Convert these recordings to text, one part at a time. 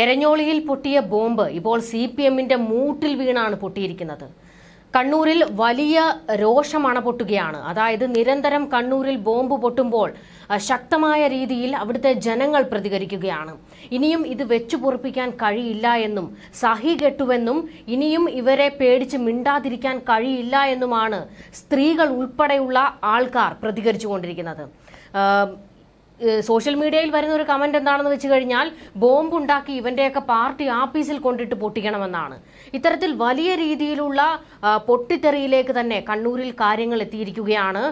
എരഞ്ഞോളിയിൽ പൊട്ടിയ ബോംബ് ഇപ്പോൾ C P എമ്മിന്റെ മൂട്ടിൽ വീണാണ് പൊട്ടിയിരിക്കുന്നത്. കണ്ണൂരിൽ വലിയ രോഷമാണ് പൊട്ടുകയാണ്. അതായത് നിരന്തരം കണ്ണൂരിൽ ബോംബ് പൊട്ടുമ്പോൾ ശക്തമായ രീതിയിൽ അവിടുത്തെ ജനങ്ങൾ പ്രതികരിക്കുകയാണ്. ഇനിയും ഇത് വെച്ചു പൊറിപ്പിക്കാൻ കഴിയില്ല എന്നും സഹി കെട്ടുവെന്നും ഇനിയും ഇവരെ പേടിച്ച് മിണ്ടാതിരിക്കാൻ കഴിയില്ല എന്നുമാണ് സ്ത്രീകൾ ഉൾപ്പെടെയുള്ള ആൾക്കാർ പ്രതികരിച്ചുകൊണ്ടിരിക്കുന്നത്. സോഷ്യൽ മീഡിയയിൽ വരുന്ന ഒരു കമന്റ് എന്താണെന്ന് വെച്ച് കഴിഞ്ഞാൽ ബോംബ് ഉണ്ടാക്കി ഇവന്റെയൊക്കെ പാർട്ടി ആഫീസിൽ കൊണ്ടിട്ട് പൊട്ടിക്കണമെന്നാണ്. ഇത്തരത്തിൽ വലിയ രീതിയിലുള്ള പൊട്ടിത്തെറിയിലേക്ക് തന്നെ കണ്ണൂരിൽ കാര്യങ്ങൾ എത്തിയിരിക്കുകയാണ്.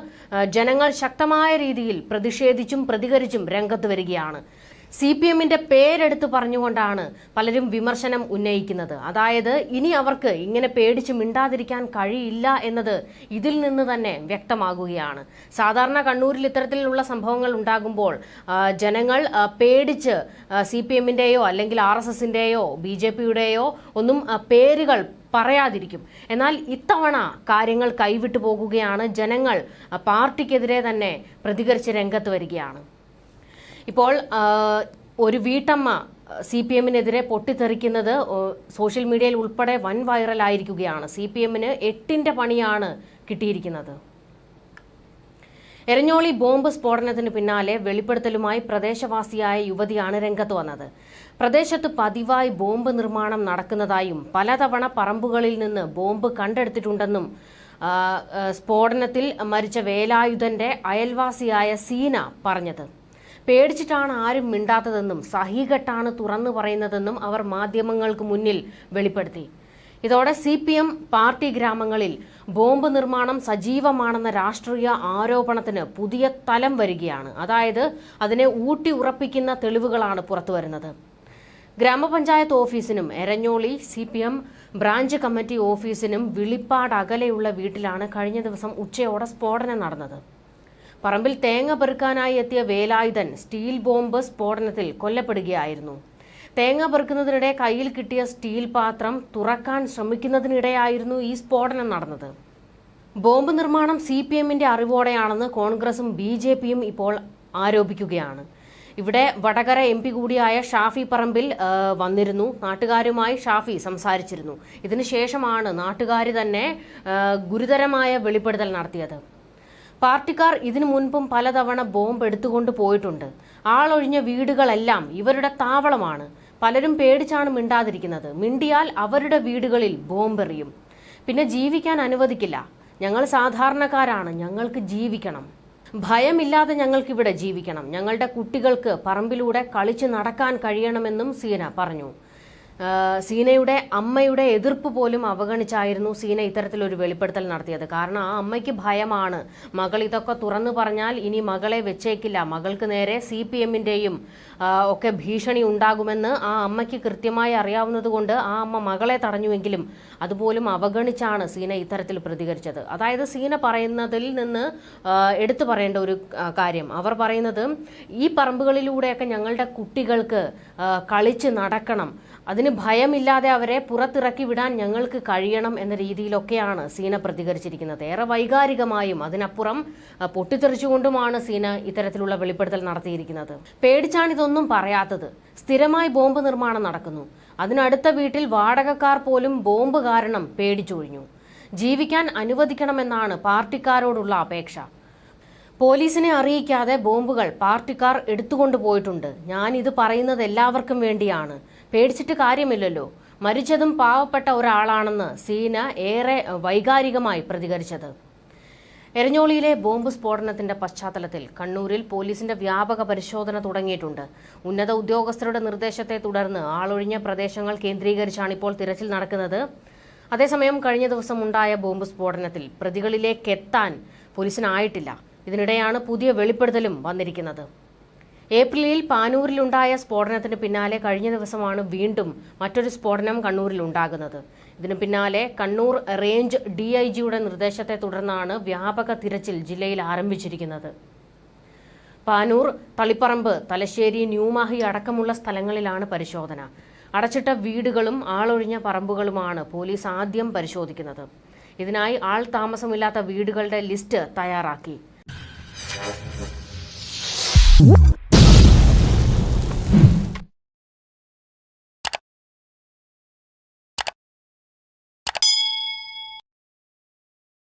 ജനങ്ങൾ ശക്തമായ രീതിയിൽ പ്രതിഷേധിച്ചും പ്രതികരിച്ചും രംഗത്ത് വരികയാണ്. സി പി എമ്മിന്റെ പേരെടുത്ത് പറഞ്ഞുകൊണ്ടാണ് പലരും വിമർശനം ഉന്നയിക്കുന്നത്. അതായത് ഇനി അവർക്ക് ഇങ്ങനെ പേടിച്ച് മിണ്ടാതിരിക്കാൻ കഴിയില്ല എന്നത് ഇതിൽ നിന്ന് തന്നെ വ്യക്തമാകുകയാണ്. സാധാരണ കണ്ണൂരിൽ ഇത്തരത്തിലുള്ള സംഭവങ്ങൾ ഉണ്ടാകുമ്പോൾ ജനങ്ങൾ പേടിച്ച് സി പി എമ്മിന്റെയോ അല്ലെങ്കിൽ ആർ എസ് എസിന്റെയോ ബി ജെ പിയുടെയോ ഒന്നും പേരുകൾ പറയാതിരിക്കും. എന്നാൽ ഇത്തവണ കാര്യങ്ങൾ കൈവിട്ടു പോകുകയാണ്. ജനങ്ങൾ പാർട്ടിക്കെതിരെ തന്നെ പ്രതികരിച്ച് രംഗത്ത് വരികയാണ്. ഇപ്പോൾ ഒരു വീട്ടമ്മ സി പി എമ്മിനെതിരെ പൊട്ടിത്തെറിക്കുന്നത് സോഷ്യൽ മീഡിയയിൽ ഉൾപ്പെടെ വൻ വൈറലായിരിക്കുകയാണ്. സി പി എമ്മിന് എട്ടിന്റെ പണിയാണ് കിട്ടിയിരിക്കുന്നത്. എരഞ്ഞോളി ബോംബ് സ്ഫോടനത്തിന് പിന്നാലെ വെളിപ്പെടുത്തലുമായി പ്രദേശവാസിയായ യുവതിയാണ് രംഗത്ത് വന്നത്. പ്രദേശത്ത് പതിവായി ബോംബ് നിർമ്മാണം നടക്കുന്നതായും പലതവണ പറമ്പുകളിൽ നിന്ന് ബോംബ് കണ്ടെടുത്തിട്ടുണ്ടെന്നും സ്ഫോടനത്തിൽ മരിച്ച വേലായുധന്റെ അയൽവാസിയായ സീന പറഞ്ഞത്. പേടിച്ചിട്ടാണ് ആരും മിണ്ടാത്തതെന്നും സഹികെട്ടാണ് തുറന്നു പറയുന്നതെന്നും അവർ മാധ്യമങ്ങൾക്ക് മുന്നിൽ വെളിപ്പെടുത്തി. ഇതോടെ സി പി എം പാർട്ടി ഗ്രാമങ്ങളിൽ ബോംബ് നിർമ്മാണം സജീവമാണെന്ന രാഷ്ട്രീയ ആരോപണത്തിന് പുതിയ തലം വരികയാണ്. അതായത് അതിനെ ഊട്ടി ഉറപ്പിക്കുന്ന തെളിവുകളാണ് പുറത്തുവരുന്നത് ഗ്രാമപഞ്ചായത്ത് ഓഫീസിനും Eranholi C P M branch committee ഓഫീസിനും വിളിപ്പാട് അകലെയുള്ള വീട്ടിലാണ് കഴിഞ്ഞ ദിവസം ഉച്ചയോടെ സ്ഫോടനം നടന്നത്. പറമ്പിൽ തേങ്ങ പെറുക്കാനായി എത്തിയ വേലായുധൻ സ്റ്റീൽ ബോംബ് സ്ഫോടനത്തിൽ കൊല്ലപ്പെടുകയായിരുന്നു. തേങ്ങ പെറുക്കുന്നതിനിടെ കയ്യിൽ കിട്ടിയ സ്റ്റീൽ പാത്രം തുറക്കാൻ ശ്രമിക്കുന്നതിനിടെയായിരുന്നു ഈ സ്ഫോടനം നടന്നത്. ബോംബ് നിർമ്മാണം സി പി എമ്മിന്റെ അറിവോടെയാണെന്ന് കോൺഗ്രസും ബി ജെ പിയും ഇപ്പോൾ ആരോപിക്കുകയാണ്. ഇവിടെ വടകര എം പി കൂടിയായ ഷാഫി പറമ്പിൽ വന്നിരുന്നു. നാട്ടുകാരുമായി ഷാഫി സംസാരിച്ചിരുന്നു. ഇതിനുശേഷമാണ് നാട്ടുകാർ തന്നെ ഗുരുതരമായ വെളിപ്പെടുത്തൽ നടത്തിയത്. പാർട്ടിക്കാർ ഇതിനു മുൻപും പലതവണ ബോംബ് എടുത്തുകൊണ്ട് പോയിട്ടുണ്ട്. ആളൊഴിഞ്ഞ വീടുകളെല്ലാം ഇവരുടെ താവളമാണ്. പലരും പേടിച്ചാണ് മിണ്ടാതിരിക്കുന്നത്. മിണ്ടിയാൽ അവരുടെ വീടുകളിൽ ബോംബെറിയും. പിന്നെ ജീവിക്കാൻ അനുവദിക്കില്ല. ഞങ്ങൾ സാധാരണക്കാരാണ്. ഞങ്ങൾക്ക് ജീവിക്കണം. ഭയമില്ലാതെ ഞങ്ങൾക്കിവിടെ ജീവിക്കണം. ഞങ്ങളുടെ കുട്ടികൾക്ക് പറമ്പിലൂടെ കളിച്ച് നടക്കാൻ കഴിയണമെന്നും സീന പറഞ്ഞു. സീനയുടെ അമ്മയുടെ എതിർപ്പ് പോലും അവഗണിച്ചായിരുന്നു സീന ഇത്തരത്തിലൊരു വെളിപ്പെടുത്തൽ നടത്തിയത്. കാരണം ആ അമ്മയ്ക്ക് ഭയമാണ്. മകൾ ഇതൊക്കെ തുറന്നു പറഞ്ഞാൽ ഇനി മകളെ വെച്ചേക്കില്ല. മകൾക്ക് നേരെ സി പി എമ്മിന്റെയും ഒക്കെ ഭീഷണി ഉണ്ടാകുമെന്ന് ആ അമ്മയ്ക്ക് കൃത്യമായി അറിയാവുന്നതുകൊണ്ട് ആ അമ്മ മകളെ തടഞ്ഞുവെങ്കിലും അതുപോലും അവഗണിച്ചാണ് സീന ഇത്തരത്തിൽ പ്രതികരിച്ചത്. അതായത് സീന പറയുന്നതിൽ നിന്ന് എടുത്തു പറയേണ്ട ഒരു കാര്യം. അവർ പറയുന്നത് ഈ പറമ്പുകളിലൂടെയൊക്കെ ഞങ്ങളുടെ കുട്ടികൾക്ക് കളിച്ച് നടക്കണം. അതിന് ഭയമില്ലാതെ അവരെ പുറത്തിറക്കി വിടാൻ ഞങ്ങൾക്ക് കഴിയണം എന്ന രീതിയിലൊക്കെയാണ് സീന പ്രതികരിച്ചിരിക്കുന്നത്. ഏറെ വൈകാരികമായും അതിനപ്പുറം പൊട്ടിത്തെറിച്ചുകൊണ്ടുമാണ് സീന ഇത്തരത്തിലുള്ള വെളിപ്പെടുത്തൽ നടത്തിയിരിക്കുന്നത്. പേടിച്ചാണ് ഇതൊന്നും പറയാത്തത്. സ്ഥിരമായി ബോംബ് നിർമ്മാണം നടക്കുന്നു. അതിനടുത്ത വീട്ടിൽ വാടകക്കാർ പോലും ബോംബ് കാരണം പേടിച്ചൊഴിഞ്ഞു. ജീവിക്കാൻ അനുവദിക്കണമെന്നാണ് പാർട്ടിക്കാരോടുള്ള അപേക്ഷ. പോലീസിനെ അറിയിക്കാതെ ബോംബുകൾ പാർട്ടിക്കാർ എടുത്തുകൊണ്ട് പോയിട്ടുണ്ട്. ഞാൻ ഇത് പറയുന്നത് എല്ലാവർക്കും വേണ്ടിയാണ്. പേടിച്ചിട്ട് കാര്യമില്ലല്ലോ. മരിച്ചതും പാവപ്പെട്ട ഒരാളാണെന്ന് സീന ഏറെ വൈകാരികമായി പ്രതികരിച്ചത്. എരഞ്ഞോളിയിലെ ബോംബ് സ്ഫോടനത്തിന്റെ പശ്ചാത്തലത്തിൽ കണ്ണൂരിൽ പോലീസിന്റെ വ്യാപക പരിശോധന തുടങ്ങിയിട്ടുണ്ട്. ഉന്നത ഉദ്യോഗസ്ഥരുടെ നിർദ്ദേശത്തെ തുടർന്ന് ആളൊഴിഞ്ഞ പ്രദേശങ്ങൾ കേന്ദ്രീകരിച്ചാണ് ഇപ്പോൾ തിരച്ചിൽ നടക്കുന്നത്. അതേസമയം കഴിഞ്ഞ ദിവസം ഉണ്ടായ ബോംബ് സ്ഫോടനത്തിൽ പ്രതികളിലേക്കെത്താൻ പോലീസിനായിട്ടില്ല. ഇതിനിടെയാണ് പുതിയ വെളിപ്പെടുത്തലും വന്നിരിക്കുന്നത്. ഏപ്രിലിൽ പാനൂരിലുണ്ടായ സ്ഫോടനത്തിന് പിന്നാലെ കഴിഞ്ഞ ദിവസമാണ് വീണ്ടും മറ്റൊരു സ്ഫോടനം കണ്ണൂരിൽ ഉണ്ടാകുന്നത് ഇതിനു പിന്നാലെ കണ്ണൂർ റേഞ്ച് ഡി ഐ ജിയുടെ നിർദ്ദേശത്തെ തുടർന്നാണ് വ്യാപക തിരച്ചിൽ ജില്ലയിൽ ആരംഭിച്ചിരിക്കുന്നത്. പാനൂർ തളിപ്പറമ്പ് തലശ്ശേരി ന്യൂമാഹി അടക്കമുള്ള സ്ഥലങ്ങളിലാണ് പരിശോധന. അടച്ചിട്ട വീടുകളും ആളൊഴിഞ്ഞ പറമ്പുകളുമാണ് പോലീസ് ആദ്യം പരിശോധിക്കുന്നത്. ഇതിനായി ആൾ താമസമില്ലാത്ത വീടുകളുടെ ലിസ്റ്റ് തയ്യാറാക്കി. Thank you.